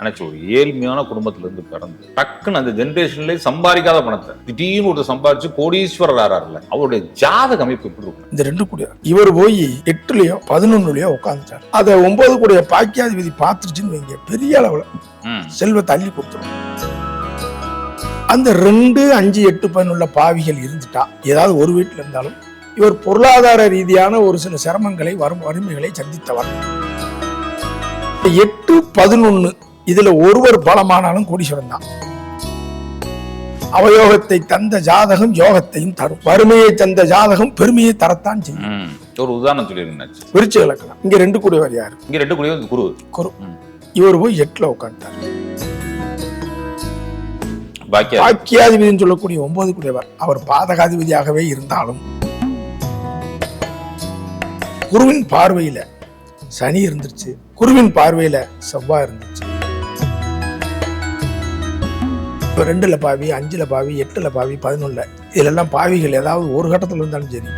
நினைச்சு ஒரு ஏழ்மையான குடும்பத்துல இருந்து பிறந்து டக்குன்னு அந்த ஜென்ரேஷன்லயே சம்பாதிக்காத பணத்தை திடீர்னு ஒரு சம்பாதிச்சு கோடீஸ்வரர் ஆறாருல அவருடைய ஜாதக அமைப்பு எப்படி இருக்கும்? இந்த ரெண்டு கூடிய இவர் போய் எட்டுலயோ பதினொன்னுலயோ உட்காந்துட்டார் அதை ஒன்பது கூடிய பாக்கியாதிபதி பார்த்துருச்சுன்னு வைங்க பெரிய அளவுல செல்வத்தை அள்ளி கொடுத்துரும். அந்த ரெண்டு அஞ்சு எட்டு பதினொன்னுல பாவிகள் இருந்துட்டா ஏதாவது ஒரு வீட்டில் இருந்தாலும் இவர் பொருளாதார ரீதியான ஒரு சில சிரமங்களை வரும் வறுமைகளை சந்தித்தவர். எட்டு பதினொன்னு இதுல ஒருவர் பலமானாலும் கோடீஸ்வரன் தான். அவயோகத்தை தந்த ஜாதகம் யோகத்தையும் தரும். வறுமையை தந்த ஜாதகம் பெருமையை தரத்தான் செய்யும். ஒரு உதாரணம் சொல்லிருந்தாச்சு விருச்ச இலக்கணம். இங்க ரெண்டு கூடியவர் யாரு இங்க ரெண்டு கூடிய குரு. குரு. இவர் போய் எட்டுல உட்காந்துட்டார் பாக்கியா பாக்கியாதிபதினு சொல்லக்கூடிய ஒன்பது கூடியவர். அவர் பாதகாதிபதியாகவே இருந்தாலும் குருவின் பார்வையில சனி இருந்துச்சு குருவின் பார்வையில செவ்வாய் இருந்துச்சு இப்ப ரெண்டுல பாவி அஞ்சுல பாவி எட்டுல பாவி பதினொன்னுல இதுலெல்லாம் பாவிகள் ஏதாவது ஒரு கட்டத்துல இருந்தாலும் சரி.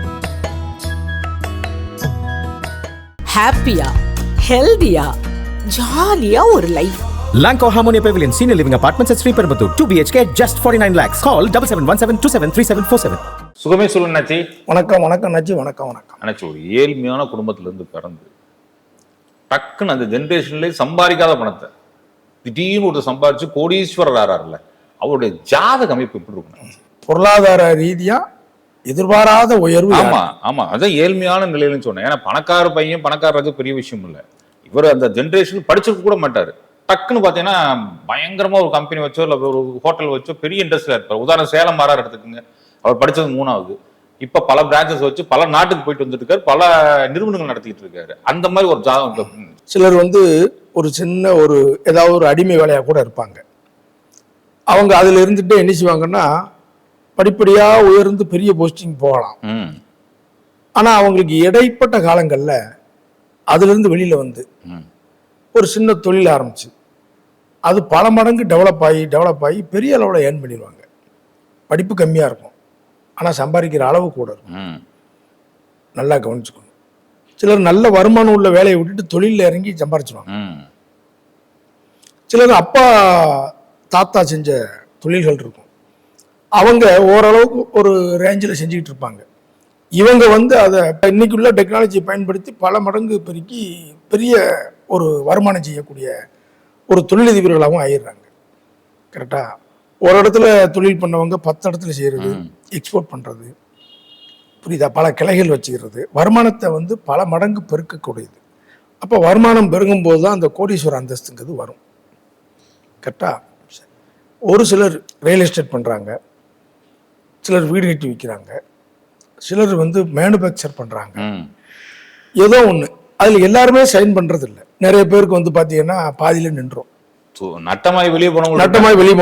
ஹாப்பியா ஹெல்தியா ஜாலியா ஒரு life Lanco Harmonia Pavilion Senior Living Apartments at Sri Perambuttur 2 BHK just 49 lakhs. Call 7717273747. சுகமே சொல்லுனாச்சி வணக்கம் வணக்கம் நச்சு வணக்கம் வணக்கம். நினைச்சு ஒரு ஏழ்மையான குடும்பத்துல இருந்து பிறந்து டக்குன்னு அந்த ஜென்ரேஷன்லயே சம்பாதிக்காத பணத்தை திடீர்னு ஒரு சம்பாதிச்சு கோடீஸ்வரர் ஆறாருல அவருடைய ஜாதக அமைப்பு எப்படி இருக்கும் பொருளாதார ரீதியா எதிர்பாராத உயர்வு ஆமா ஆமா. அதான் ஏழ்மையான நிலையிலன்னு சொன்னேன். ஏன்னா பணக்கார பையன் பணக்காரருக்கு பெரிய விஷயம் இல்ல. இவர் அந்த ஜென்ரேஷன் படிச்சிருக்க கூட மாட்டாரு. டக்குன்னு பாத்தீங்கன்னா பயங்கரமா ஒரு கம்பெனி வச்சோ இல்ல ஒரு ஹோட்டல் வச்சோ பெரிய இண்டஸ்ட்ரியா இருப்பார். உதாரணம் சேலம் மாறார் எடுத்துக்கோங்க. அவர் படிச்சது மூணாவது. இப்ப பல பிரான்ச்சஸ் வச்சு பல நாட்டுக்கு போயிட்டு வந்துட்டு இருக்காரு. பல நிறுவனங்கள் நடத்திட்டு இருக்காரு. அந்த மாதிரி ஒரு ஜாதகம். சிலர் வந்து ஒரு சின்ன ஒரு ஏதாவது ஒரு அடிமை வேலையாக கூட இருப்பாங்க. அவங்க அதில் இருந்துட்டு என்ன செய்வாங்கன்னா படிப்படியாக உயர்ந்து பெரிய போஸ்டிங் போகலாம். ம், ஆனால் அவங்களுக்கு இடைப்பட்ட காலங்களில் அதிலிருந்து வெளியில் வந்து ம், ஒரு சின்ன தொழில் ஆரம்பிச்சு. அது பல மடங்கு டெவலப் ஆகி டெவலப் ஆகி பெரிய அளவில் ஏர்ன் பண்ணிடுவாங்க. படிப்பு கம்மியாக இருக்கும். ஆனால் சம்பாதிக்கிற அளவு கூட இருக்கும். ம், நல்லா கவனிச்சுக்கணும். சிலர் நல்ல வருமானம் உள்ள வேலையை விட்டுட்டு தொழிலில் இறங்கி சம்பாரிச்சிருவாங்க. ம், சிலர் அப்பா தாத்தா செஞ்ச தொழில்கள் இருக்கும். அவங்க ஓரளவுக்கு ஒரு ரேஞ்சில் செஞ்சுக்கிட்டு இருப்பாங்க. இவங்க வந்து அதை இன்னைக்குள்ள டெக்னாலஜியை பயன்படுத்தி பல மடங்கு பெருக்கி பெரிய ஒரு வருமானம் செய்யக்கூடிய ஒரு தொழிலதிபர்களாகவும் ஆயிடுறாங்க. கரெக்டா ஒரு இடத்துல தொழில் பண்ணவங்க பத்து இடத்துல செய்கிறது எக்ஸ்போர்ட் பண்ணுறது புரியுதா? பல கிளைகள் வச்சுக்கிறது. வருமானத்தை வந்து பல மடங்கு பெருக்கக்கூடியது. அப்போ வருமானம் பெருகும்போது தான் அந்த கோடீஸ்வர அந்தஸ்துங்கிறது வரும். கரெக்டா ஒரு சிலர் ரியல் எஸ்டேட் பண்ணுறாங்க சிலர் வீடு கட்டி விற்கிறாங்க சிலர் வந்து மேனுஃபேக்சர் பண்ணுறாங்க. ஏதோ ஒன்று அதில் எல்லாருமே சைன் பண்ணுறது இல்லை நிறைய பேருக்கு வந்து பார்த்தீங்கன்னா பாதியில் நின்றோம். நட்டமாய் வெளியே போனவங்க நட்டமாய் வெளியே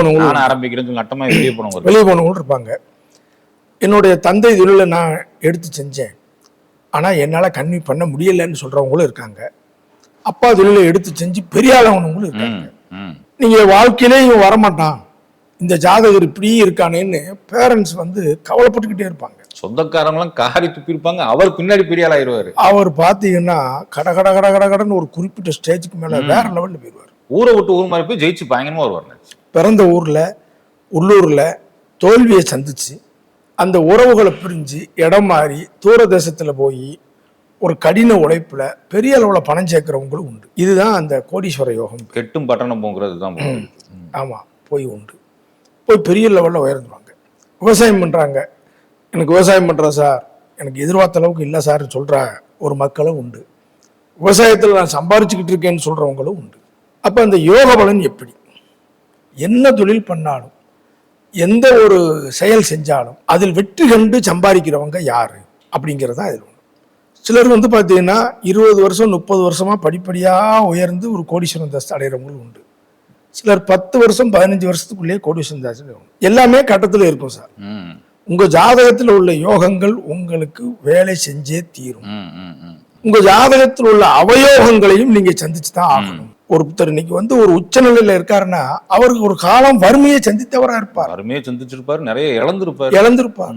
ஆரம்பிக்கிறேன்னு சொல்லி நட்டமாய் வெளியே போனவங்க வெளியே போனவங்களும் இருப்பாங்க. என்னுடைய தந்தை தொழிலை நான் எடுத்து செஞ்சேன். ஆனால் என்னால் கன்வி பண்ண முடியலைன்னு சொல்கிறவங்களும் இருக்காங்க. அப்பா தொழிலை எடுத்து செஞ்சு பெரிய இருக்காங்க. ம், ம். நீங்க வாழ்க்கையிலே இவன் வரமாட்டான். இந்த ஜாதகர் இப்படி இருக்கானேன்னு பேரண்ட்ஸ் வந்து கவலைப்பட்டுக்கிட்டே இருப்பாங்க. சொந்தக்காரங்களாம் காரி துப்பிருப்பாங்க அவர் பின்னாடி பெரிய ஆள் ஆயிருவாரு அவர் பார்த்தீங்கன்னா கட கட கட கட கடன்னு ஒரு குறிப்பிட்ட ஸ்டேஜுக்கு மேல வேற லெவல்ல போயிடுவார். ஊரை விட்டு ஊர் மாதிரி போய் ஜெயிச்சு பயங்கரமா வருவார் பிறந்த ஊர்ல உள்ளூர்ல தோல்வியை சந்திச்சு அந்த உறவுகளை பிரிஞ்சு இடம் மாறி தூர தேசத்துல போய் ஒரு கடின உழைப்புல பெரிய அளவுல பணம் சேர்க்கிறவங்களும் உண்டு. இதுதான் அந்த கோடீஸ்வர யோகம். கெட்டும் பட்டணம் போங்கிறது தான். ஆமாம் போய் உண்டு. போய் பெரிய லெவலில் உயர்ந்துருவாங்க. விவசாயம் பண்ணுறாங்க எனக்கு விவசாயம் பண்ணுறேன் சார். எனக்கு எதிர்பார்த்த அளவுக்கு இல்லை சார் சொல்கிற ஒரு மக்களும் உண்டு. விவசாயத்தில் நான் சம்பாரிச்சுக்கிட்டு இருக்கேன்னு சொல்கிறவங்களும் உண்டு. அப்போ அந்த யோக பலன் எப்படி? என்ன தொழில் பண்ணாலும் எந்த ஒரு செயல் செஞ்சாலும் அதில் வெற்றி கண்டு சம்பாதிக்கிறவங்க யார்? அப்படிங்கிறது தான் இதில் ஒன்று சிலர் வந்து பார்த்தீங்கன்னா இருபது வருஷம் முப்பது வருஷமாக படிப்படியாக உயர்ந்து ஒரு கோடீஸ்வரன் தஸ்து அடைகிறவங்களும் உண்டு. சிலர் பத்து வருஷம் பதினஞ்சு வருஷத்துக்குள்ளேயே கோடீஸ்வரன் தாசன் எல்லாமே கட்டத்தில் இருக்கும் சார். உங்க ஜாதகத்தில் உள்ள யோகங்கள் உங்களுக்கு வேலை செஞ்சே தீரும். உங்க ஜாதகத்தில் உள்ள அவயோகங்களையும் நீங்க சந்திச்சு தான் ஆகணும். ஒருத்தர் இன்னைக்கு வந்து ஒரு உச்சநிலையில இருக்காருன்னா அவருக்கு ஒரு காலம் வறுமையை சந்தித்தவரா இருப்பார். அருமையா சிந்திச்சிருப்பாரு நிறைய இழந்திருப்பாரு. இழந்திருப்பார்.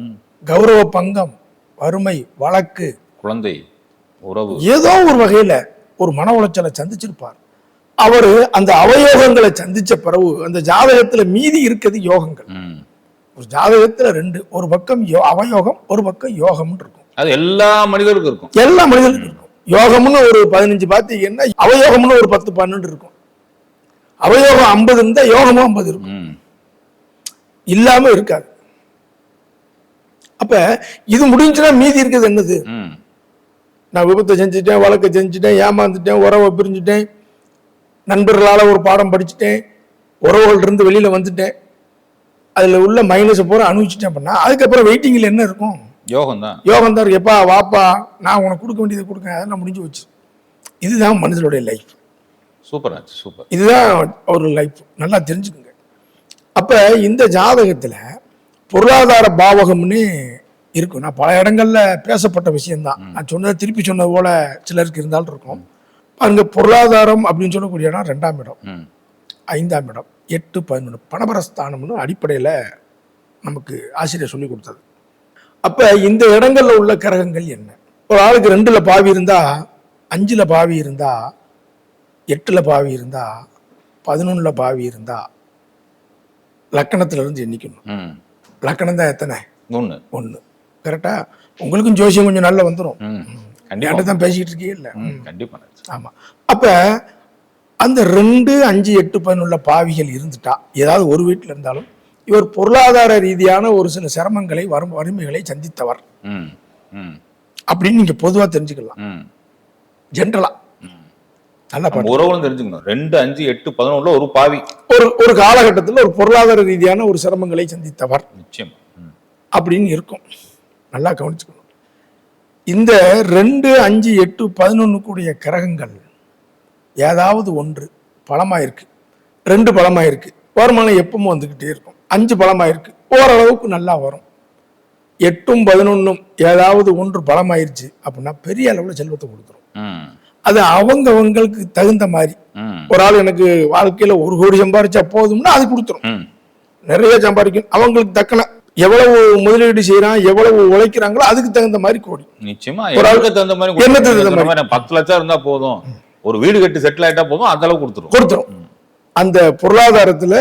கௌரவ பங்கம் வறுமை வழக்கு குழந்தை உறவு. ஏதோ ஒரு வகையில ஒரு மன உளைச்சலை சந்திச்சிருப்பார். அவர் அந்த அவயோகங்களை சந்திச்ச பிறகு அந்த ஜாதகத்துல மீதி இருக்குது யோகங்கள். ஒரு ஜாதகத்துல ரெண்டு ஒரு பக்கம் அவயோகம் ஒரு பக்கம் யோகம்னு இருக்கும். அது எல்லா மனிதருக்கும் இருக்கும். எல்லா மனிதனுக்கும் இருக்கும். யோகம்னு ஒரு பதினஞ்சு பார்த்தீங்கன்னா அவயோகம்னு ஒரு பத்து பன்னெண்டு இருக்கும். அவயோகம் ஐம்பது இருந்தா யோகமும் ஐம்பது இருக்கும். இல்லாம இருக்காது. அப்ப இது முடிஞ்சுன்னா மீதி இருக்குது என்னது. நான் விபத்தை செஞ்சுட்டேன் வழக்கை செஞ்சுட்டேன் ஏமாந்துட்டேன் உறவை பிரிஞ்சுட்டேன் நண்பர்களால ஒரு பாடம் படிச்சுட்டேன் உறவுகள் இருந்து வெளியில வந்துட்டேன். அதுல உள்ள மைனஸை பூரா அனுபவிச்சுட்டேன் அப்படின்னா அதுக்கப்புறம் வெயிட்டிங்ல என்ன இருக்கும்? யோகம் தான் யோகம் தான் எப்பா வாப்பா நான் உனக்கு கொடுக்க வேண்டியதை கொடுக்க அதெல்லாம் முடிஞ்சு போச்சு. இதுதான் மனிதனுடைய லைஃப் சூப்பர் ஆச்சு சூப்பர். இதுதான் ஒரு லைஃப் நல்லா தெரிஞ்சுக்குங்க. அப்ப இந்த ஜாதகத்துல பொருளாதார பாவகம்னு இருக்கும். நான் பல இடங்கள்ல பேசப்பட்ட விஷயம்தான். நான் சொன்னதை திருப்பி சொன்னது போல சிலருக்கு இருந்தாலும் இருக்கும். பாருங்க பொருளாதாரம் அப்படின்னு சொல்லக்கூடிய இடம் ரெண்டாம் இடம். ஐந்தாம் இடம். எட்டு பதினொன்று பணபரஸ்தானம்னு அடிப்படையில் நமக்கு ஆசிரியர் சொல்லி கொடுத்தது. அப்போ இந்த இடங்கள்ல உள்ள கிரகங்கள் என்ன? ஒரு ஆளுக்கு ரெண்டுல பாவி இருந்தா அஞ்சுல பாவி இருந்தா எட்டுல பாவி இருந்தா பதினொன்னுல பாவி இருந்தா லக்கணத்துல இருந்து எண்ணிக்கணும். லக்கணம் தான் எத்தனை? ஒண்ணு. ஒன்று கரெக்டா? உங்களுக்கும் ஜோசியம் கொஞ்சம் நல்லா வந்துடும் ம். என்கிட்ட கண்டிப்பா தான் பேசிக்கிட்டு இருக்கீங்க இல்லை. ம். கண்டிப்பா ஆமா. அப்ப அந்த ரெண்டு அஞ்சு எட்டு பதினொன்றுல பாவிகள் இருந்துட்டா ஏதாவது ஒரு வீட்டில் இருந்தாலும் இவர் பொருளாதார ரீதியான ஒரு சில சிரமங்களை வரும் வறுமைகளை சந்தித்தவர். ம். ம். அப்படின்னு நீங்க பொதுவா தெரிஞ்சுக்கலாம். ம். ஜென்ரலா நல்லா உறவுகளும் தெரிஞ்சுக்கணும். ரெண்டு அஞ்சு எட்டு பதினொன்றுல ஒரு பாவி. ஒரு ஒரு காலகட்டத்தில் ஒரு பொருளாதார ரீதியான ஒரு சிரமங்களை சந்தித்தவர். நிச்சயம். அப்படின்னு இருக்கும். நல்லா கவனிச்சுக்கணும். இந்த ரெண்டு அஞ்சு எட்டு பதினொன்று கூடிய கிரகங்கள் ஏதாவது ஒன்று பலமாயிருக்கு. ரெண்டு பலமாயிருக்கு. வருமானம் எப்பவும் வந்துக்கிட்டே இருக்கும். அஞ்சு பலமாயிருக்கு. ஓரளவுக்கு நல்லா வரும். எட்டும் பதினொன்றும் ஏதாவது ஒன்று பலமாயிருச்சு அப்படின்னா பெரிய அளவில் செல்வத்தை கொடுத்துரும். அது அவங்கவங்களுக்கு தகுந்த மாதிரி. ஒரு ஆள் எனக்கு வாழ்க்கையில ஒரு கோடி சம்பாரிச்சா போதும்னா அது கொடுத்துரும். நிறைய சம்பாதிக்கும் அவங்களுக்கு தக்கன எவ்வளவு முதலீடு செய்யறான் எவ்வளவு உழைக்கிறாங்களோ அதுக்கு தகுந்த மாதிரி கோடி. நிச்சயமா தகுந்த மாதிரி. தகுந்த மாதிரி? பத்து லட்சம் இருந்தா போதும். ஒரு வீடு கட்டி செட்டில் ஆயிட்டா போதும் அந்த அளவுக்கு கொடுத்துரும். கொடுத்துரும். அந்த பொருளாதாரத்துல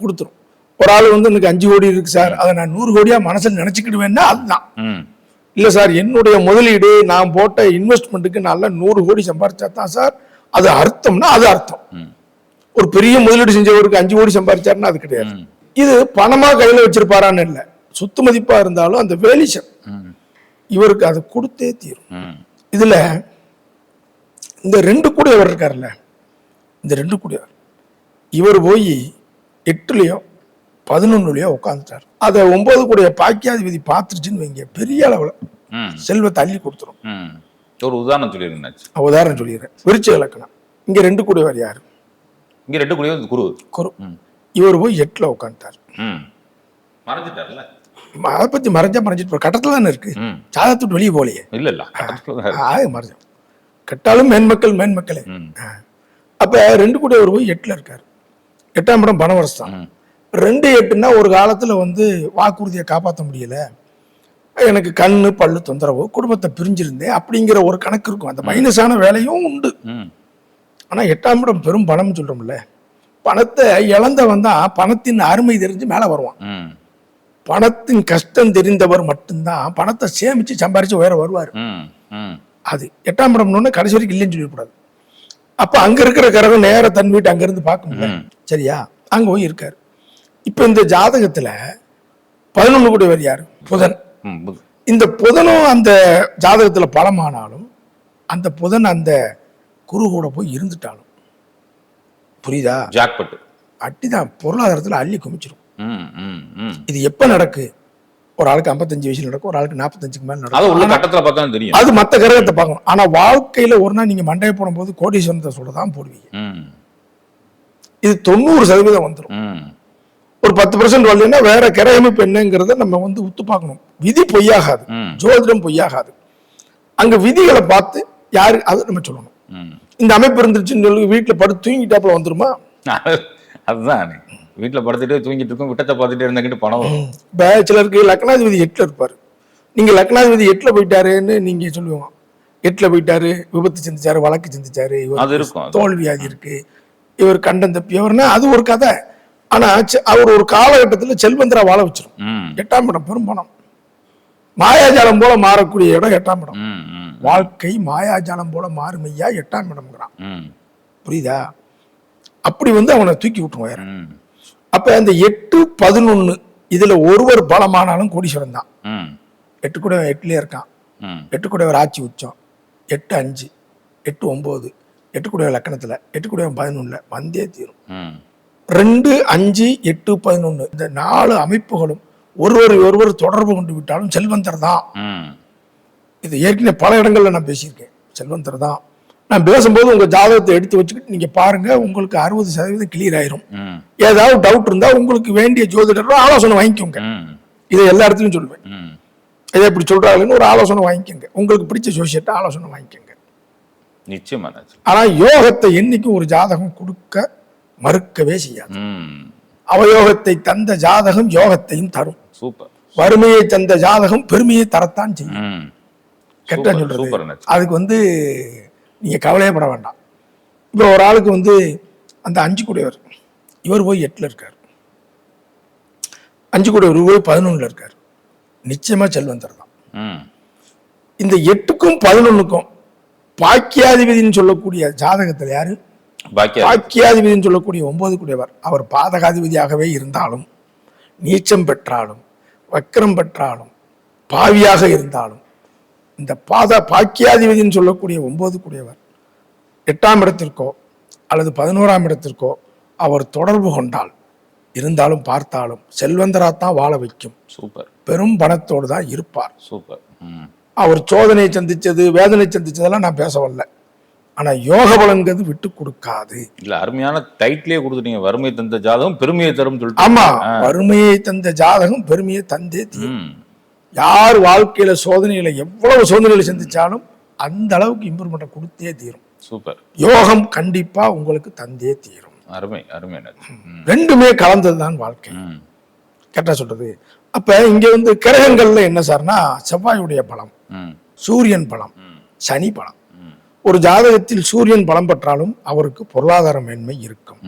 கொடுத்துரும். ஒரு ஆள் வந்து எனக்கு அஞ்சு கோடி இருக்கு சார் அதை நான் நூறு கோடியா மனசுல நினைச்சுக்கிடுவேன்னா அதுதான். இல்ல சார் என்னுடைய முதலீடு நான் போட்ட இன்வெஸ்ட்மெண்ட்டுக்கு நல்லா நூறு கோடி சம்பாரிச்சா தான் சார் அது அர்த்தம்னா அது அர்த்தம். ஒரு பெரிய முதலீடு செஞ்சவருக்கு அஞ்சு கோடி சம்பாரிச்சாருன்னா அது கிடையாது. இது பணமா கையில வச்சிருப்பாரான்னு இல்லை சொத்து மதிப்பா இருந்தாலும் அந்த வேலிஷன் ம். இவருக்கு அதை கொடுத்தே தீரும் ம். இதுல இந்த ரெண்டு கூடியவர் இருக்கார்ல இந்த ரெண்டு கூடியவர் இவர் போய் எட்டுலயோ பதினொன்னுலயோ உட்காந்துட்டார் அதை ஒன்பது கூடிய பாக்கியாதிபதி பார்த்துருச்சுன்னு வைங்க பெரிய அளவுல. செல்வத்தை அள்ளி கொடுத்துரும் ம். ஒரு உதாரணம் நான் உதாரணம் சொல்லிடுறேன் விருச்ச இலக்கணம் இங்க ரெண்டு கூடியவர் யாரு இங்க ரெண்டு குடியும் வந்து குரு குரு ம். இவர் போய் எட்டுல உட்காந்துட்டார். மறைஞ்சிட்டார்ல? அதை பத்தி மறைஞ்சா மறைஞ்சிட்டு கட்டத்துல தானே இருக்கு. சாதத்துட்டு வெளியே போலையே இல்ல இல்ல தான். ஆக மறைஞ்சோம் கட்டாலும் மேன்மக்கள் மேன்மக்களே. அப்ப ரெண்டு கூட ஒரு போய் எட்டுல இருக்காரு. எட்டாம் இடம் பணவரஸ்தான் ம். ரெண்டு எட்டுன்னா ஒரு காலத்துல வந்து வாக்குறுதியை காப்பாற்ற முடியல. எனக்கு கண்ணு பல்லு தொந்தரவு குடும்பத்தை பிரிஞ்சிருந்தேன் அப்படிங்கிற ஒரு கணக்கு இருக்கும். அந்த மைனஸான வேலையும் உண்டு. ம். ஆனா எட்டாம் இடம் பெரும் பணம்னு சொல்றோம்ல. பணத்தை இழந்தவன் தான் பணத்தின் அருமை தெரிஞ்சு மேல வருவான். பணத்தின் கஷ்டம் தெரிந்தவர் மட்டும்தான் பணத்தை சேமிச்சு சம்பாரிச்சு உயர வருவார். அது எட்டாம் இடம்னு கடைசி வரைக்கும் இல்லைன்னு சொல்லக்கூடாது அப்ப அங்க இருக்கிற கிரகம் நேர தன் வீட்டு அங்க இருந்து பார்க்க முடியல. ம். சரியா? அங்க போய் இருக்காரு. இப்ப இந்த ஜாதகத்துல பதினொன்னு கூடியவர் யாரு? புதன். இந்த புதனும் அந்த ஜாதகத்துல பலமானாலும் அந்த புதன் அந்த குரு கூட போய் இருந்துட்டாலும் புரியுதா ஜாக்பட் அட்டிதான் பொருளாதாரத்துல அள்ளி குமிச்சிரும் ம். ம். ம். இது எப்ப நடக்கு ஒரு ஆளுக்கு 55 வயசுல நடக்கும் ஒரு ஆளுக்கு நாற்பத்தஞ்சுக்கு மேல அது நடக்கும் உள்ள ஆனா- கட்டத்துல பார்த்தா தெரியும் அது மத்த கிரகத்தை பார்க்கணும் ஆனா வாழ்க்கையில ஒரு நாள் நீங்க மண்டையை போடும்போது கோடீஸ்வரத்தை சொல்ல தான் போடுவீங்க. இது தொண்ணூறு சதவீதம் வந்துடும். ஒரு பத்து பர்சன்ட் வரலைன்னா வேற கிரக அமைப்பு என்னங்கிறத நம்ம வந்து உத்து பார்க்கணும் விதி பொய்யாகாது. ஜோதிடம் பொய்யாகாது அங்க விதிகளை பார்த்து யாரு அதை நம்ம சொல்லணும் ம். இந்த அமைப்பு இருந்துச்சுன்னு சொல்லி வீட்டுல படுத்து தூங்கிட்டாப்புல வந்துருமா? அதுதான். வீட்டுல படுத்துட்டு தூங்கிட்டு இருக்கும் விட்டத்தை பார்த்துட்டு இருந்தங்கிட்டு பணம் இப்ப சிலருக்கு லக்னாதிபதி எட்டுல இருப்பாரு. நீங்க லக்னாதிபதி எட்டுல போயிட்டாருன்னு நீங்க சொல்லுவாங்க. எட்டுல போயிட்டாரு விபத்து செஞ்சுச்சாரு வழக்கு இவருக்கு அது இருக்கும், அது. தோல் வியாதி இருக்கு இவர் கண்டம் தப்பியவர்னா அது ஒரு கதை. ஆனா செ- அவர் ஒரு காலகட்டத்துல செல்வந்தரா வாழ வச்சிரும். ம். எட்டாம் இடம் பெரும்பணம் மாயாஜாலம் போல மாறக்கூடிய இடம் எட்டாம் இடம். வாழ்க்கை மாயாஜாலம் போல மாறுமையா எட்டாம் இடம்ங்கிறான். புரியுதா? அப்படி வந்து அவனை தூக்கி விட்டுருவாரு ம். அப்ப அந்த எட்டு பதினொன்னு இதுல ஒருவர் பலமானாலும் கோடீஸ்வரன் தான். ம். எட்டு கூட எட்டுலயே இருக்கான். ம். எட்டு கூட ஆட்சி உச்சம். எட்டு அஞ்சு. எட்டு ஒன்பது எட்டு கூட லக்கணத்துல. எட்டு கூட பதினொன்னுல வந்தே தீரும். ம். ரெண்டு அஞ்சு எட்டு பதினொன்னு. இந்த நாலு அமைப்புகளும் ஒருவர் ஒருவர் தொடர்பு கொண்டு விட்டாலும் செல்வந்தர் தான். ம். இது ஏற்கனவே பல இடங்கள்ல நான் பேசியிருக்கேன். செல்வந்தர் தான். நான் பேசும்போது உங்க ஜாதகத்தை எடுத்து வச்சுக்கிட்டு நீங்க பாருங்க உங்களுக்கு அறுபது சதவீதம் கிளியர் ஆயிரும். ஏதாவது டவுட் இருந்தா உங்களுக்கு வேண்டிய ஜோதிடர் ஆலோசனை வாங்கிக்கோங்க. இதை எல்லா இடத்துலையும் சொல்லுவேன். இதை இப்படி சொல்றாங்கன்னு ஒரு ஆலோசனை வாங்கிக்கோங்க. உங்களுக்கு பிடிச்ச ஜோசியத்தை ஆலோசனை வாங்கிக்கோங்க. நிச்சயமா அண்ணாச்சி ஆனா யோகத்தை என்னைக்கும் ஒரு ஜாதகம் கொடுக்க மறுக்கவே செய்யாது. அவயோகத்தை தந்த ஜாதகம் யோகத்தையும் தரும். சூப்பர். வறுமையை தந்த ஜாதகம் பெருமையை தரத்தான் செய்யும். ம் கெட்ட சூப்பர், சூப்பர் சொல்றது அண்ணாச்சி. அதுக்கு வந்து நீங்க கவலையே பட வேண்டாம். இப்போ ஒரு ஆளுக்கு வந்து அந்த அஞ்சு கூடையவர் இவர் போய் எட்டுல இருக்கார். அஞ்சு கூடையவர் போய் பதினொன்னுல இருக்கார். நிச்சயமா செல்வந்தர் தான். இந்த எட்டுக்கும் பதினொன்னுக்கும் பாக்கியாதிபதினு சொல்லக்கூடிய ஜாதகத்தில் யாரு? பாக்கியா பாக்கியாதிபதினு சொல்லக்கூடிய ஒன்பது கூடியவர். அவர் பாதகாதிபதியாகவே இருந்தாலும் நீச்சம் பெற்றாலும் வக்கரம் பெற்றாலும் பாவியாக இருந்தாலும் இந்த பாத பாக்கியாதிபதினு சொல்லக்கூடிய ஒன்பது கூடியவர். எட்டாம் இடத்திற்கோ அல்லது பதினோராம் இடத்திற்கோ அவர் தொடர்பு கொண்டால் இருந்தாலும் பார்த்தாலும் செல்வந்தராத்தான் வாழ வைக்கும். சூப்பர். பெரும் பணத்தோடு தான் இருப்பார். சூப்பர். ம். அவர் சோதனையை சந்திச்சது வேதனை சந்திச்சதெல்லாம் நான் பேச வரல. ஆனா யோக பலங்கிறது விட்டு கொடுக்காது. இல்ல அருமையான டைட்டிலே கொடுத்துட்டீங்க. வறுமை தந்த ஜாதகம் பெருமையை தரும் சொல்லிட்டு. ஆமா வறுமையை தந்த ஜாதகம் பெருமையை தந்தே தீரும். ம். யார் வாழ்க்கையில சோதனைகளை எவ்வளவு சோதனைகளை சந்திச்சாலும் அந்த அளவுக்கு இம்ப்ரூவ்மெண்ட் கொடுத்தே தீரும். சூப்பர். யோகம் கண்டிப்பா உங்களுக்கு தந்தே தீரும். அருமை அருமை ரெண்டுமே கலந்ததுதான் வாழ்க்கை. ம். கரெக்டா சொல்றது. அப்ப இங்க வந்து கிரகங்கள்ல என்ன சார்னா செவ்வாயுடைய பலம் சூரியன் பலம் சனி பலம். ஒரு ஜாதகத்தில் சூரியன் பலம் பெற்றாலும் அவருக்கு பொருளாதார மேன்மை இருக்கும்.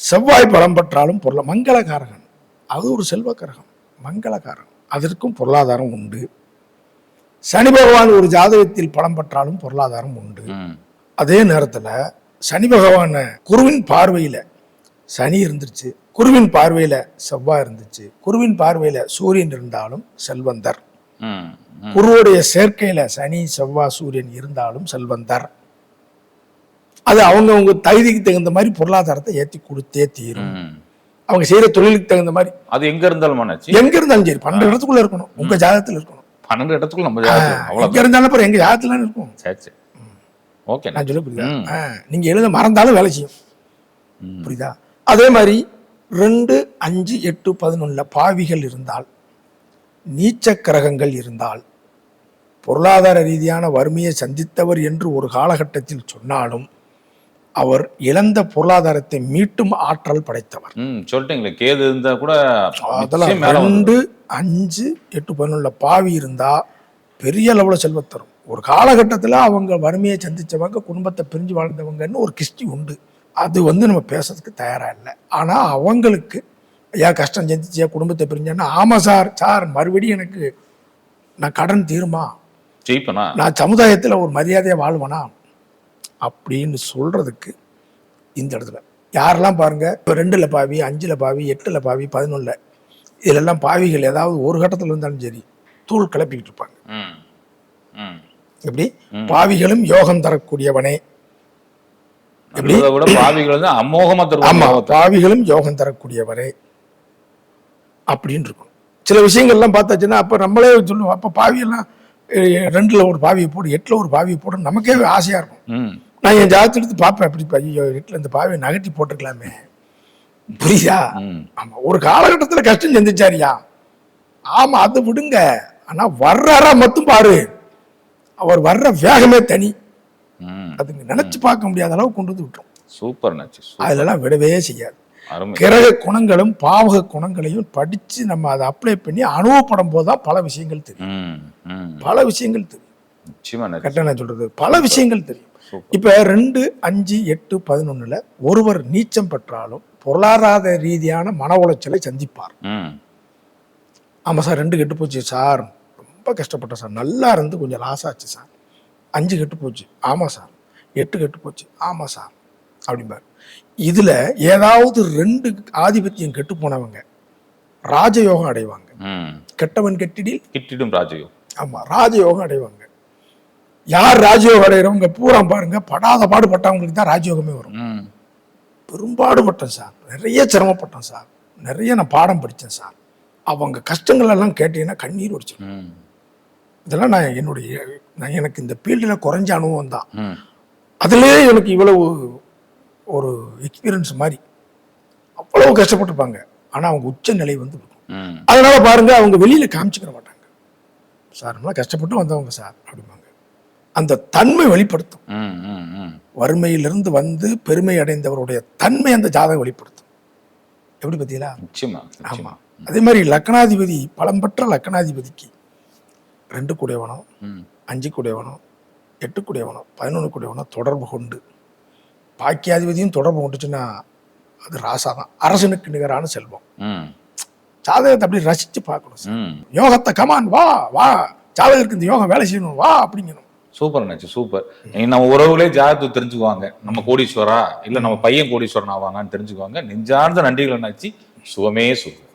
செவ்வாய் பலம் பெற்றாலும் பொருள மங்களகாரகன். அது ஒரு செல்வக்கரகம் மங்களகாரகம் அதற்கும் பொருளாதாரம் உண்டு. சனி பகவான் ஒரு ஜாதகத்தில் பலம் பெற்றாலும் பொருளாதாரம் உண்டு. அதே நேரத்துல சனி பகவான குருவின் பார்வையில சனி இருந்துருச்சு குருவின் பார்வையில செவ்வாய் இருந்துச்சு. குருவின் பார்வையில சூரியன் இருந்தாலும் செல்வந்தர். குருவுடைய சேர்க்கையில சனி செவ்வாய் சூரியன் இருந்தாலும் செல்வந்தர். அது அவங்கவங்க தகுதிக்கு தகுந்த மாதிரி பொருளாதாரத்தை ஏத்தி கொடுத்தே தீரும். அவங்க செய்யற தொழிலுக்கு தகுந்த மாதிரி. அது எங்க இருந்தாலும் எங்க இருந்தாலும் சரி பன்னெண்டு இடத்துக்குள்ள இருக்கணும். உங்க ஜாதகத்துல இருக்கணும். பன்னெண்டு இடத்துக்குள்ள நம்ம ஜாதகம் எங்க இருந்தாலும் அப்புறம் எங்க ஜாதகத்துல இருக்கும் சரி சரி. ஓகே நான் சொல்ல புரியுதா? நீங்க எழுத மறந்தாலும் வேலை செய்யும். புரியுதா? அதே மாதிரி ரெண்டு அஞ்சு எட்டு பதினொன்னுல பாவிகள் இருந்தால் நீச்ச கிரகங்கள் இருந்தால் பொருளாதார ரீதியான வறுமையை சந்தித்தவர் என்று ஒரு காலகட்டத்தில் சொன்னாலும் அவர் இழந்த பொருளாதாரத்தை மீட்டும் ஆற்றல் படைத்தவர். ம் சொல்லிட்டீங்களே கேது இருந்தா கூட அதெல்லாம் ரெண்டு அஞ்சு எட்டு பதினொன்னுல பாவி இருந்தா பெரிய அளவுல செல்வம் தரும். ஒரு காலகட்டத்துல அவங்க வறுமையை சந்திச்சவங்க குடும்பத்தை பிரிஞ்சு வாழ்ந்தவங்கன்னு ஒரு கிஸ்டி உண்டு. அது வந்து நம்ம பேசுறதுக்கு தயாரா இல்லை. ஆனா அவங்களுக்கு ஐயா கஷ்டம் சந்திச்சியா குடும்பத்தை பிரிஞ்சேன்னா ஆமா சார் சார் மறுபடியும் எனக்கு நான் கடன் தீருமா? ஜெயிப்பனா? நான் சமுதாயத்துல ஒரு மரியாதையா வாழ்வனா? அப்படின்னு சொல்றதுக்கு இந்த இடத்துல. யாரெல்லாம் பாருங்க இப்போ ரெண்டுல பாவி அஞ்சுல பாவி எட்டுல பாவி பதினொன்னுல இதுலெல்லாம் பாவிகள் ஏதாவது ஒரு கட்டத்துல இருந்தாலும் சரி தூள் கிளப்பிக்கிட்டு இருப்பாங்க. எப்படி? பாவிகளும் யோகம் தரக்கூடியவனே. பாவிகளும் யோகம் தரக்கூடியவரே. அப்படின்னு இருக்கும் சில விஷயங்கள்லாம் பார்த்தாச்சுன்னா அப்ப நம்மளே சொல்லுவோம் அப்ப பாவியெல்லாம் ரெண்டுல ஒரு பாவியை போடு எட்டுல ஒரு பாவியை போடு நமக்கே ஆசையா இருக்கும். நான் என் ஜாதகத்தை எடுத்து பார்ப்பேன். அப்படி ஐயோ எட்டுல இந்த பாவியை நகர்த்தி போட்டிருக்கலாமே. புரியுதா? ம். ஆமா ஒரு காலகட்டத்துல கஷ்டம் செஞ்சுச்சாரியா? ஆமா அது விடுங்க. ஆனா வர்றாரா மட்டும் பாரு. அவர் வர்ற வேகமே தனி. அதுங்க நினைச்சு பார்க்க முடியாத அளவு கொண்டு வந்து விட்டுரும். சூப்பர் அதெல்லாம் விடவே செய்யாது. கிரக குணங்களும் பாவக குணங்களையும் படிச்சு நம்ம அதை அப்ளை பண்ணி அனுபவப்படும் போதுதான் பல விஷயங்கள் தெரியும். பல விஷயங்கள் தெரியும். கரெக்டா நான் சொல்றது. பல விஷயங்கள் தெரியும். இப்ப ரெண்டு அஞ்சு எட்டு பதினொன்னுல ஒருவர் நீச்சம் பெற்றாலும் பொருளாதார ரீதியான மன உளைச்சலை சந்திப்பார். ம். ஆமா சார் ரெண்டு கெட்டு போச்சு சார். ரொம்ப கஷ்டப்பட்டேன் சார். நல்லா இருந்து கொஞ்சம் லாஸ் ஆச்சு சார். அஞ்சு கெட்டு போச்சு. ஆமா சார். எட்டு கெட்டு போச்சு. ஆமா சார். அப்படிம்பார். இதுல ஏதாவது ரெண்டு ஆதிபத்தியம் கெட்டு போனவங்க ராஜயோகம் அடைவாங்க. கெட்டவன் கெட்டிடில் கிட்டிடும் ராஜயோகம். ஆமா ராஜயோகம் அடைவாங்க. யார் ராஜயோகம் அடைகிறவங்க பூரா பாருங்க படாத பாடுபட்டவங்களுக்கு தான் ராஜயோகமே வரும். பெரும்பாடுபட்டேன் சார். நிறைய சிரமப்பட்டேன் சார். நிறைய நான் பாடம் படித்தேன் சார். அவங்க கஷ்டங்கள் எல்லாம் கேட்டீங்கன்னா கண்ணீர் வடிச்சிடும் இதெல்லாம் நான் என்னுடைய நான் எனக்கு இந்த ஃபீல்டில் குறைஞ்ச அனுபவம் தான். அதுலேயே எனக்கு இவ்வளவு ஒரு எக்ஸ்பீரியன்ஸ் மாதிரி. அவ்வளவு கஷ்டப்பட்டிருப்பாங்க ஆனால் அவங்க உச்ச நிலை வந்து அதனால பாருங்க அவங்க வெளியில காமிச்சுக்கிற மாட்டாங்க. சார் நல்லா கஷ்டப்பட்டு வந்தவங்க சார் அப்படிம்பாங்க. அந்த தன்மை வெளிப்படுத்தும். ம் ம் ம். வறுமையிலிருந்து வந்து பெருமை அடைந்தவருடைய தன்மை அந்த ஜாதகம் வெளிப்படுத்தும். எப்படி பார்த்தீங்களா? நிச்சயமா ஆமா. அதே மாதிரி லக்னாதிபதி பலம்பற்ற லக்னாதிபதிக்கு ரெண்டு குடையவனம் ம். அஞ்சு குடையவனம் எட்டு குடையவனம் பதினொன்று குடையவனம் தொடர்பு கொண்டு. பாக்கியாதிபதியும் தொடர்பு கொண்டுச்சுன்னா அது ராசா தான். அரசனுக்கு நிகரான செல்வம். ஜாதகத்தை அப்படி ரசிச்சு பார்க்கணும் யோகத்தை கமான் வா வா. ஜாதகருக்கு இந்த யோகம் வேலை செய்யணும் வா அப்படிங்கணும். சூப்பர் அண்ணாச்சி சூப்பர். நம்ம உறவுகளே ஜாதகத்தை தெரிஞ்சுக்குவாங்க. நம்ம கோடீஸ்வரா இல்ல நம்ம பையன் கோடீஸ்வரன் ஆவாங்கன்னு தெரிஞ்சுக்குவாங்க. நெஞ்சார்ந்த நன்றிகள் அண்ணாச்சி. சுகமே சுகம்.